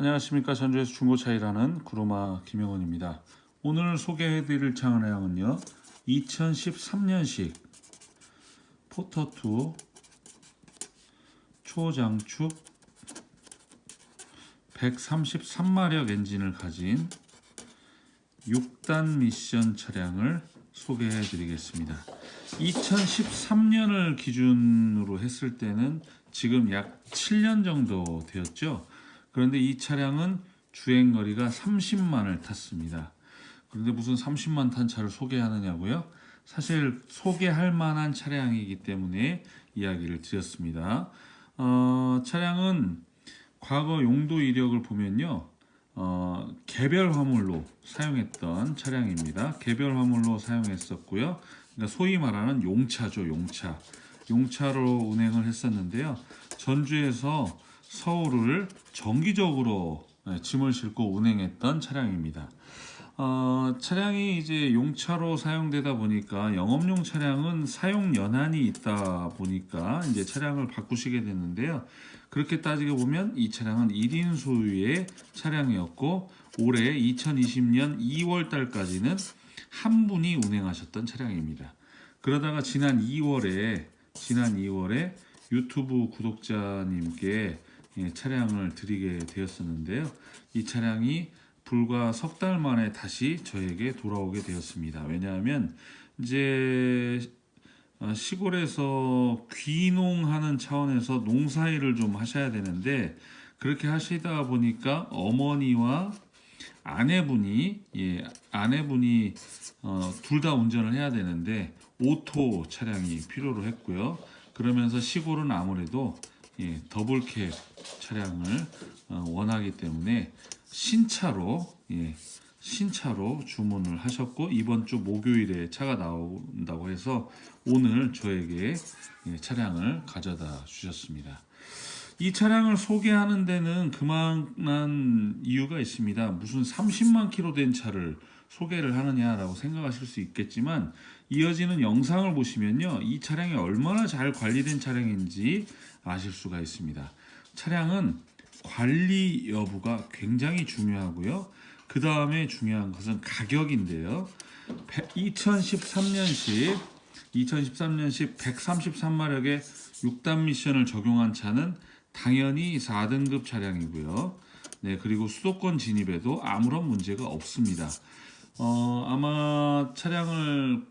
안녕하십니까. 전주에서 중고차 일하는 구로마 김영원입니다. 오늘 소개해드릴 차량은요 2013년식 포터2 초장축 133마력 엔진을 가진 6단 미션 차량을 소개해 드리겠습니다. 2013년을 기준으로 했을 때는 지금 약 7년 정도 되었죠 그런데 이 차량은 주행거리가 30만을 탔습니다. 그런데 무슨 30만 탄 차를 소개하느냐고요? 사실 소개할 만한 차량이기 때문에 이야기를 드렸습니다. 어, 차량은 과거 용도 이력을 보면요. 어, 개별 화물로 사용했던 차량입니다. 개별 화물로 사용했었고요. 그러니까 소위 말하는 용차죠, 용차. 용차로 운행을 했었는데요. 전주에서 서울을 정기적으로 네, 짐을 싣고 운행했던 차량입니다. 어, 차량이 이제 용차로 사용되다 보니까 영업용 차량은 사용 연한이 있다 보니까 이제 차량을 바꾸시게 됐는데요. 그렇게 따지게 보면 이 차량은 1인 소유의 차량이었고 올해 2020년 2월 달까지는 한 분이 운행하셨던 차량입니다. 그러다가 지난 2월에 지난 2월에 유튜브 구독자님께 예, 차량을 드리게 되었었는데요. 이 차량이 불과 석 달 만에 다시 저에게 돌아오게 되었습니다. 왜냐하면 이제 어, 시골에서 귀농하는 차원에서 농사일을 좀 하셔야 되는데 그렇게 하시다 보니까 어머니와 아내분이 예, 아내분이 어, 둘 다 운전을 해야 되는데 오토 차량이 필요로 했고요. 그러면서 시골은 아무래도 예, 더블캡 차량을 어, 원하기 때문에 신차로 예, 신차로 주문을 하셨고 이번 주 목요일에 차가 나온다고 해서 오늘 저에게 예, 차량을 가져다 주셨습니다. 이 차량을 소개하는 데는 그만한 이유가 있습니다. 무슨 30만 킬로 된 차를 소개를 하느냐라고 생각하실 수 있겠지만 이어지는 영상을 보시면요. 이 차량이 얼마나 잘 관리된 차량인지 아실 수가 있습니다. 차량은 관리 여부가 굉장히 중요하고요. 그 다음에 중요한 것은 가격인데요. 2013년식 2013년식 133마력의 6단 미션을 적용한 차는 당연히 4등급 차량이고요. 네, 그리고 수도권 진입에도 아무런 문제가 없습니다. 어, 아마 차량을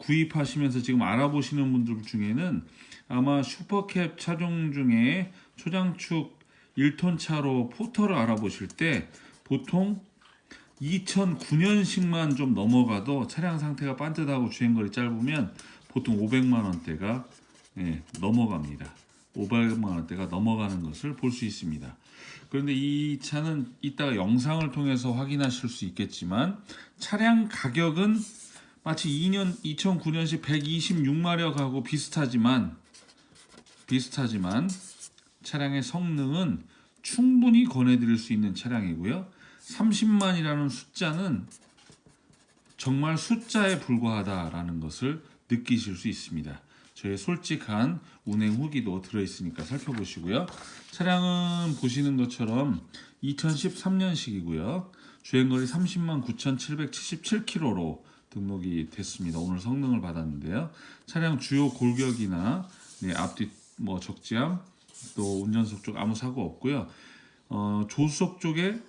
구입하시면서 지금 알아보시는 분들 중에는 아마 슈퍼캡 차종 중에 초장축 1톤 차로 포터를 알아보실 때 보통 2009년식만 좀 넘어가도 차량 상태가 반듯하고 주행거리 짧으면 보통 500만 원대가 예, 넘어갑니다. 500만 원대가 넘어가는 것을 볼 수 있습니다. 그런데 이 차는 이따가 영상을 통해서 확인하실 수 있겠지만 차량 가격은 마치 2년 2009년식 126마력하고 비슷하지만 비슷하지만 차량의 성능은 충분히 권해드릴 수 있는 차량이고요. 30만이라는 숫자는 정말 숫자에 불과하다라는 것을 느끼실 수 있습니다. 저의 솔직한 운행 후기도 들어있으니까 살펴보시고요. 차량은 보시는 것처럼 2013년식이고요. 주행거리 30만 9,777km로 등록이 됐습니다. 오늘 성능을 받았는데요. 차량 주요 골격이나 네, 앞뒤 뭐 적지함 또 운전석 쪽 아무 사고 없고요. 어, 조수석 쪽에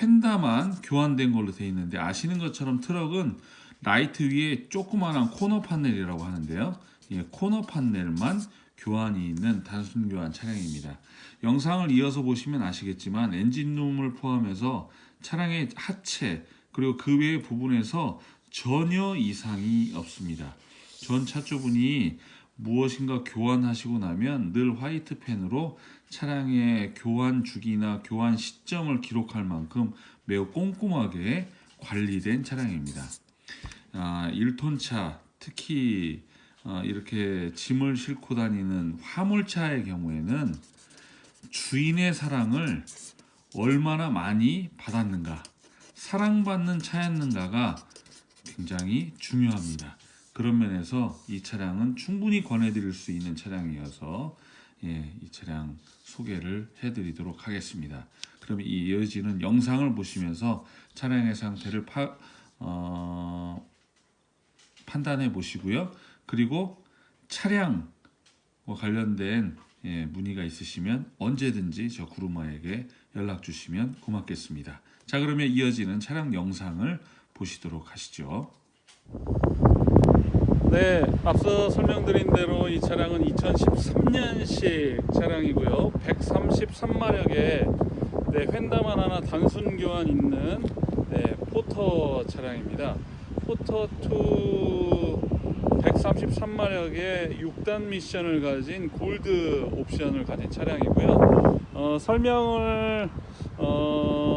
휀다만 교환된 걸로 되어 있는데 아시는 것처럼 트럭은 라이트 위에 조그마한 코너 판넬이라고 하는데요. 예, 코너 판넬만 교환이 있는 단순 교환 차량입니다. 영상을 이어서 보시면 아시겠지만 엔진룸을 포함해서 차량의 하체 그리고 그 외의 부분에서 전혀 이상이 없습니다. 전 차주분이 무엇인가 교환하시고 나면 늘 화이트 펜으로 차량의 교환 주기나 교환 시점을 기록할 만큼 매우 꼼꼼하게 관리된 차량입니다. 아, 1톤 차 특히 아, 이렇게 짐을 싣고 다니는 화물차의 경우에는 주인의 사랑을 얼마나 많이 받았는가 사랑받는 차였는가가 굉장히 중요합니다. 그런 면에서 이 차량은 충분히 권해드릴 수 있는 차량이어서 예, 이 차량 소개를 해드리도록 하겠습니다. 그럼 이 이어지는 영상을 보시면서 차량의 상태를 파, 어, 판단해 보시고요. 그리고 차량과 관련된 예, 문의가 있으시면 언제든지 저 구루마에게 연락 주시면 고맙겠습니다. 자 그러면 이어지는 차량 영상을 보시도록 하시죠. 네, 앞서 설명드린 대로 이 차량은 2013년식 차량이고요. 133마력의 네, 휀다만 하나 단순 교환 있는 네, 포터 차량입니다. 포터 2 133마력의 6단 미션을 가진 골드 옵션을 가진 차량이고요. 어, 설명을 어,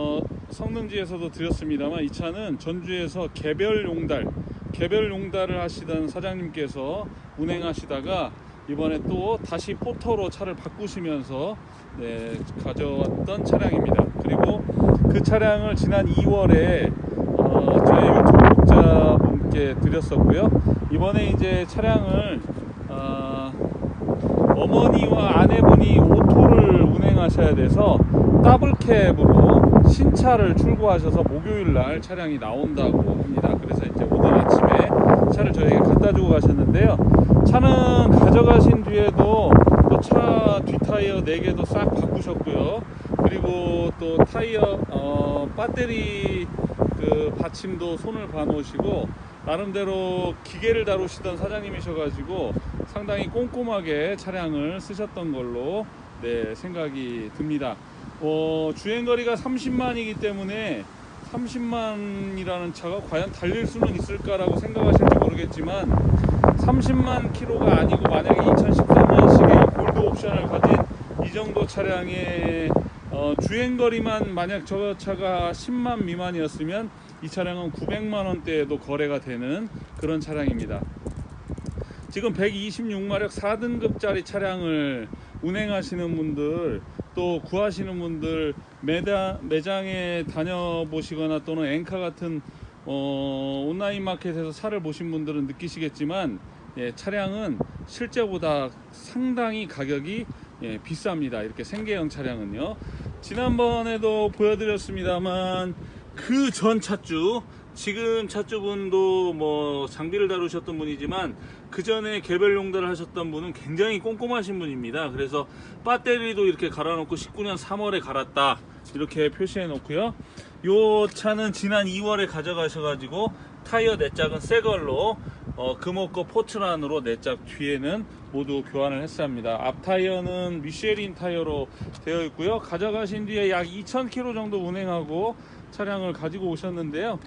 성능지에서도 드렸습니다만 이 차는 전주에서 개별 용달 개별 용달을 하시던 사장님께서 운행하시다가 이번에 또 다시 포터로 차를 바꾸시면서 네, 가져왔던 차량입니다. 그리고 그 차량을 지난 2월에 어, 저희 유튜브 독자분께 드렸었고요. 이번에 이제 차량을 어, 어머니와 아내분이 오토를 운행하셔야 돼서 더블 캡으로 신차를 출고하셔서 목요일 날 차량이 나온다고 합니다. 그래서 이제 오늘 아침에 차를 저에게 갖다 주고 가셨는데요. 차는 가져가신 뒤에도 또 차 뒷타이어 4개도 싹 바꾸셨고요. 그리고 또 타이어 어, 배터리 그 받침도 손을 봐놓으시고 나름대로 기계를 다루시던 사장님이셔가지고 상당히 꼼꼼하게 차량을 쓰셨던 걸로 네, 생각이 듭니다. 어, 주행 거리가 30만이기 때문에 30만이라는 차가 과연 달릴 수는 있을까라고 생각하실지 모르겠지만 30만 킬로가 아니고 만약에 2013년식의 골드 옵션을 가진 이 정도 차량의 어, 주행 거리만 만약 저 차가 10만 미만이었으면 이 차량은 900만 원대에도 거래가 되는 그런 차량입니다. 지금 126마력 4등급짜리 차량을 운행하시는 분들 또 구하시는 분들 매장, 매장에 다녀보시거나 또는 엔카 같은 어, 온라인 마켓에서 차를 보신 분들은 느끼시겠지만 예, 차량은 실제보다 상당히 가격이 예, 비쌉니다. 이렇게 생계형 차량은요. 지난번에도 보여드렸습니다만 그 전 차주 지금 차주분도 뭐 장비를 다루셨던 분이지만 그 전에 개별 용달을 하셨던 분은 굉장히 꼼꼼하신 분입니다. 그래서 배터리도 이렇게 갈아 놓고 19년 3월에 갈았다 이렇게 표시해 놓고요. 요 차는 지난 2월에 가져가셔 가지고 타이어 네 짝은 새 걸로 어, 금호거 포트란으로 네짝 뒤에는 모두 교환을 했습니다. 앞 타이어는 미쉐린 타이어로 되어 있고요. 가져가신 뒤에 약 2,000km 정도 운행하고 차량을 가지고 오셨는데요.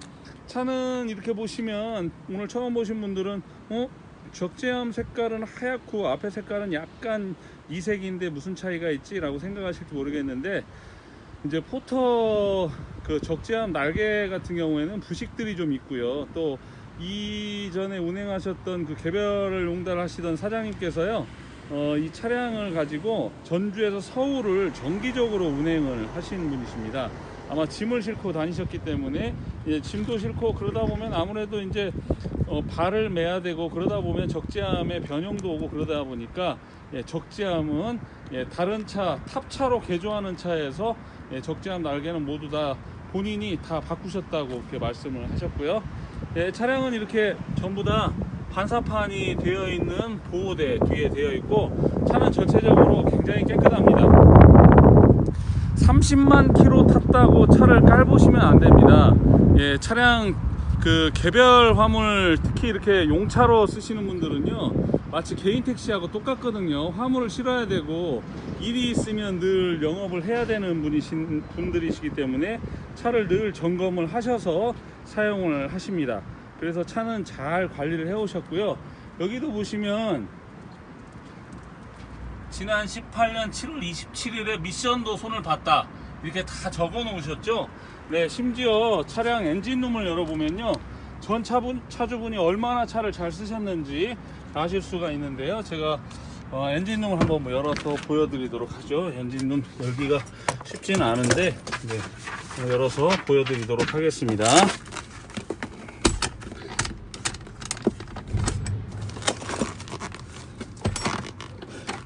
차는 이렇게 보시면 오늘 처음 보신 분들은 어 적재함 색깔은 하얗고 앞에 색깔은 약간 이색인데 무슨 차이가 있지 라고 생각하실지 모르겠는데 이제 포터 그 적재함 날개 같은 경우에는 부식들이 좀 있고요. 또 이전에 운행하셨던 그 개별을 용달하시던 사장님께서요. 어, 이 차량을 가지고 전주에서 서울을 정기적으로 운행을 하시는 분이십니다. 아마 짐을 싣고 다니셨기 때문에 예, 짐도 싣고 그러다 보면 아무래도 이제 어, 발을 매야 되고 그러다 보면 적재함의 변형도 오고 그러다 보니까 예, 적재함은 예, 다른 차 탑차로 개조하는 차에서 예, 적재함 날개는 모두 다 본인이 다 바꾸셨다고 이렇게 말씀을 하셨고요. 예, 차량은 이렇게 전부 다 반사판이 되어 있는 보호대 뒤에 되어 있고 차는 전체적으로 굉장히 깨끗합니다. 30만 킬로 탔다고 차를 깔보시면 안 됩니다. 예, 차량 그 개별 화물 특히 이렇게 용차로 쓰시는 분들은요 마치 개인 택시하고 똑같거든요. 화물을 실어야 되고 일이 있으면 늘 영업을 해야 되는 분이신 분들이시기 때문에 차를 늘 점검을 하셔서 사용을 하십니다. 그래서 차는 잘 관리를 해 오셨고요. 여기도 보시면 지난 18년 7월 27일에 미션도 손을 봤다. 이렇게 다 적어 놓으셨죠? 네, 심지어 차량 엔진룸을 열어보면요. 전 차분, 차주분이 얼마나 차를 잘 쓰셨는지 아실 수가 있는데요. 제가 어, 엔진룸을 한번 뭐 열어서 보여드리도록 하죠. 엔진룸 열기가 쉽지는 않은데, 네, 열어서 보여드리도록 하겠습니다.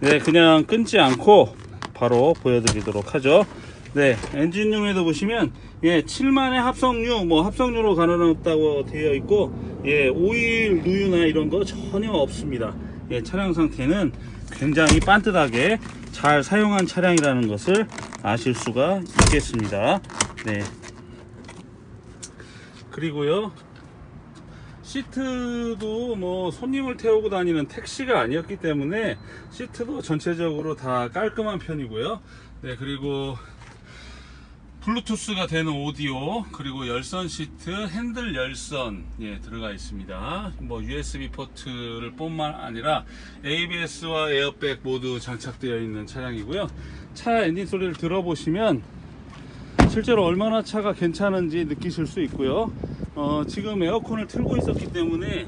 네, 그냥 끊지 않고 바로 보여드리도록 하죠. 네, 엔진룸에도 보시면 예, 7만의 합성유, 뭐 합성유로 갈아놨다고 되어 있고 예, 오일, 누유나 이런 거 전혀 없습니다. 예, 차량 상태는 굉장히 반듯하게 잘 사용한 차량이라는 것을 아실 수가 있겠습니다. 네. 그리고요. 시트도 뭐 손님을 태우고 다니는 택시가 아니었기 때문에 시트도 전체적으로 다 깔끔한 편이고요. 네, 그리고 블루투스가 되는 오디오 그리고 열선 시트 핸들 열선 예 들어가 있습니다 뭐 USB 포트를 뿐만 아니라 ABS와 에어백 모두 장착되어 있는 차량이고요 차 엔진 소리를 들어보시면 실제로 얼마나 차가 괜찮은지 느끼실 수 있고요. 어, 지금 에어컨을 틀고 있었기 때문에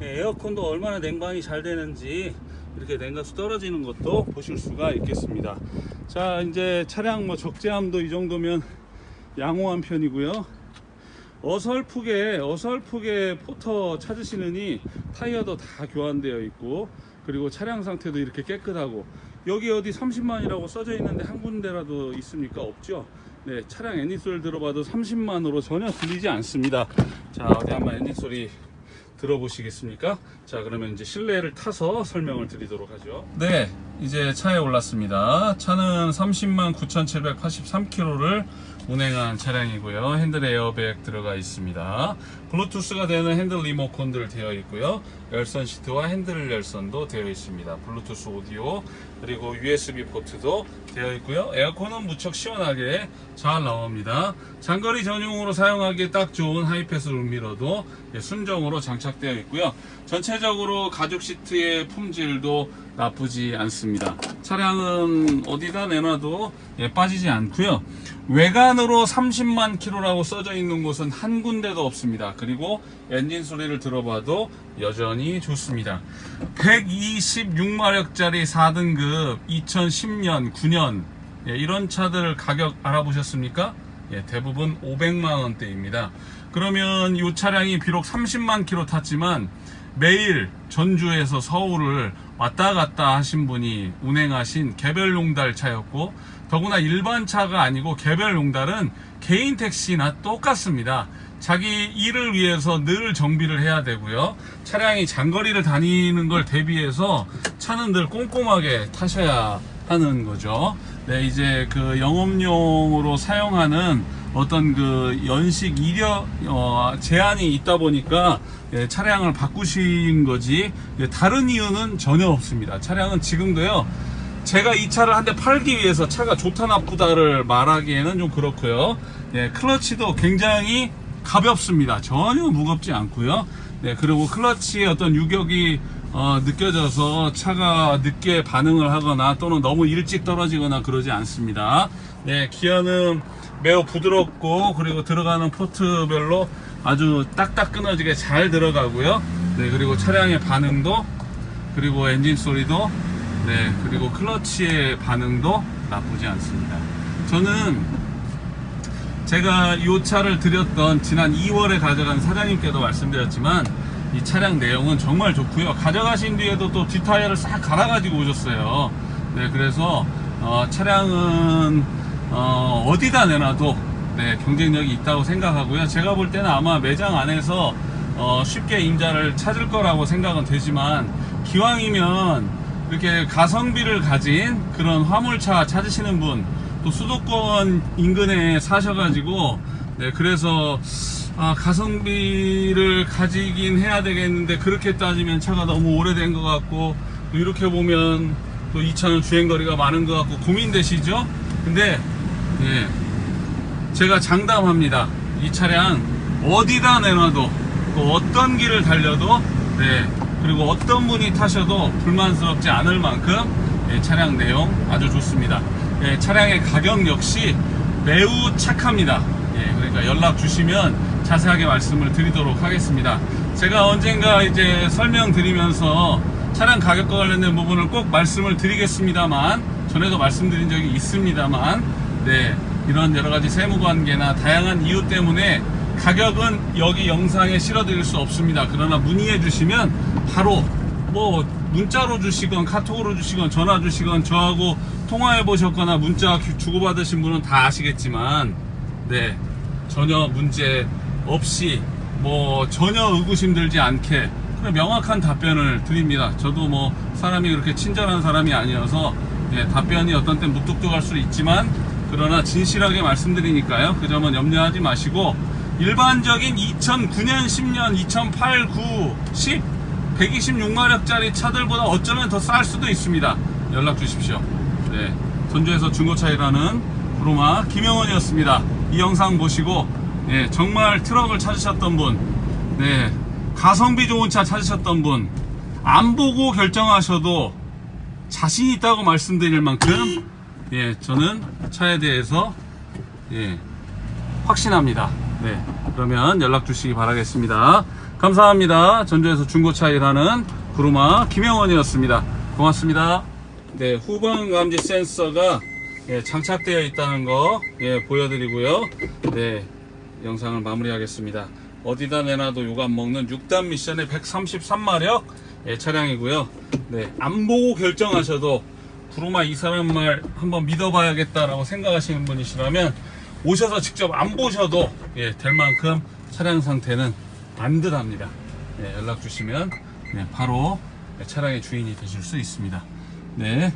예, 에어컨도 얼마나 냉방이 잘 되는지 이렇게 냉각수 떨어지는 것도 보실 수가 있겠습니다. 자 이제 차량 뭐 적재함도 이 정도면 양호한 편이고요. 어설프게 어설프게 포터 찾으시느니 타이어도 다 교환되어 있고 그리고 차량 상태도 이렇게 깨끗하고 여기 어디 30만이라고 써져 있는데 한 군데라도 있습니까? 없죠 네 차량 엔진 소리를 들어봐도 30만으로 전혀 들리지 않습니다. 자 어디 한번 엔진 소리 들어보시겠습니까? 자 그러면 이제 실내를 타서 설명을 드리도록 하죠. 네 이제 차에 올랐습니다. 차는 30만 9783km를 운행한 차량이고요. 핸들 에어백 들어가 있습니다. 블루투스가 되는 핸들 리모컨들 되어 있고요. 열선 시트와 핸들 열선도 되어 있습니다. 블루투스 오디오 그리고 USB 포트도 되어 있고요. 에어컨은 무척 시원하게 잘 나옵니다. 장거리 전용으로 사용하기에 딱 좋은 하이패스 룸미러도 예, 순정으로 장착되어 있고요. 전체적으로 가죽 시트의 품질도 나쁘지 않습니다 차량은 어디다 내놔도 예, 빠지지 않고요 외관으로 30만 킬로라고 써져 있는 곳은 한 군데도 없습니다 그리고 엔진 소리를 들어봐도 여전히 좋습니다 126마력짜리 4등급 2010년 9년 예, 이런 차들 가격 알아보셨습니까? 예, 대부분 500만 원대입니다. 그러면 이 차량이 비록 30만 킬로 탔지만 매일 전주에서 서울을 왔다 갔다 하신 분이 운행하신 개별 용달 차였고 더구나 일반 차가 아니고 개별 용달은 개인 택시나 똑같습니다. 자기 일을 위해서 늘 정비를 해야 되고요. 차량이 장거리를 다니는 걸 대비해서 차는 늘 꼼꼼하게 타셔야 하는 거죠. 네, 이제 그 영업용으로 사용하는 어떤 그 연식 이력 어, 제한이 있다 보니까 예, 차량을 바꾸신 거지 예, 다른 이유는 전혀 없습니다. 차량은 지금도요. 제가 이 차를 한 대 팔기 위해서 차가 좋다 나쁘다를 말하기에는 좀 그렇고요. 예, 클러치도 굉장히 가볍습니다. 전혀 무겁지 않고요. 네, 그리고 클러치의 어떤 유격이 어, 느껴져서 차가 늦게 반응을 하거나 또는 너무 일찍 떨어지거나 그러지 않습니다. 네, 기어는 매우 부드럽고 그리고 들어가는 포트별로 아주 딱딱 끊어지게 잘 들어가고요. 네, 그리고 차량의 반응도 그리고 엔진 소리도 네, 그리고 클러치의 반응도 나쁘지 않습니다. 저는 제가 이 차를 드렸던 지난 2월에 가져간 사장님께도 말씀드렸지만 이 차량 내용은 정말 좋고요. 가져가신 뒤에도 또 뒷타이어를 싹 갈아가지고 오셨어요. 네, 그래서 어, 차량은 어, 디다 내놔도 네, 경쟁력이 있다고 생각하고요. 제가 볼 때는 아마 매장 안에서 어, 쉽게 임자를 찾을 거라고 생각은 되지만 기왕이면 이렇게 가성비를 가진 그런 화물차 찾으시는 분 또 수도권 인근에 사셔가지고 네 그래서 아, 가성비를 가지긴 해야 되겠는데 그렇게 따지면 차가 너무 오래된 것 같고 또 이렇게 보면 또 이 차는 주행거리가 많은 것 같고 고민되시죠? 근데 네, 제가 장담합니다. 이 차량 어디다 내놔도 또 어떤 길을 달려도 네 그리고 어떤 분이 타셔도 불만스럽지 않을 만큼 예, 차량 내용 아주 좋습니다. 예, 차량의 가격 역시 매우 착합니다. 예, 그러니까 연락 주시면 자세하게 말씀을 드리도록 하겠습니다. 제가 언젠가 이제 설명드리면서 차량 가격과 관련된 부분을 꼭 말씀을 드리겠습니다만 전에도 말씀드린 적이 있습니다만 네 이런 여러 가지 세무 관계나 다양한 이유 때문에 가격은 여기 영상에 실어드릴 수 없습니다. 그러나 문의해 주시면 바로 뭐 문자로 주시건 카톡으로 주시건 전화 주시건 저하고 통화해 보셨거나 문자 주고받으신 분은 다 아시겠지만 네 전혀 문제 없이 뭐 전혀 의구심 들지 않게 명확한 답변을 드립니다. 저도 뭐 사람이 그렇게 친절한 사람이 아니어서 예, 답변이 어떤 때 무뚝뚝할 수 있지만 그러나 진실하게 말씀드리니까요. 그 점은 염려하지 마시고 일반적인 2009년, 10년, 2008, 9, 10 126마력짜리 차들보다 어쩌면 더 쌀 수도 있습니다. 연락 주십시오. 네, 전주에서 중고차 일하는 구로마 김영원이었습니다. 이 영상 보시고 예, 정말 트럭을 찾으셨던 분, 네, 가성비 좋은 차 찾으셨던 분, 안 보고 결정하셔도 자신 있다고 말씀드릴 만큼 예, 저는 차에 대해서 예, 확신합니다. 네, 그러면 연락 주시기 바라겠습니다. 감사합니다. 전주에서 중고차 일하는 구루마 김영원이었습니다. 고맙습니다. 네, 후방 감지 센서가 예, 장착되어 있다는 거 예, 보여드리고요. 네, 영상을 마무리하겠습니다. 어디다 내놔도 욕 안 먹는 6단 미션의 133마력 예, 차량이고요. 네, 안 보고 결정하셔도 구루마 이 사람 말 한번 믿어봐야겠다라고 생각하시는 분이시라면 오셔서 직접 안 보셔도 예, 될 만큼 차량 상태는 안듯합니다. 예, 연락 주시면 예, 바로 차량의 주인이 되실 수 있습니다. 네.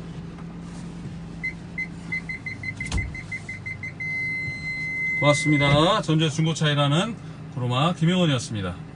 고맙습니다. 전주 중고차 일하는 구로마 김영원이었습니다.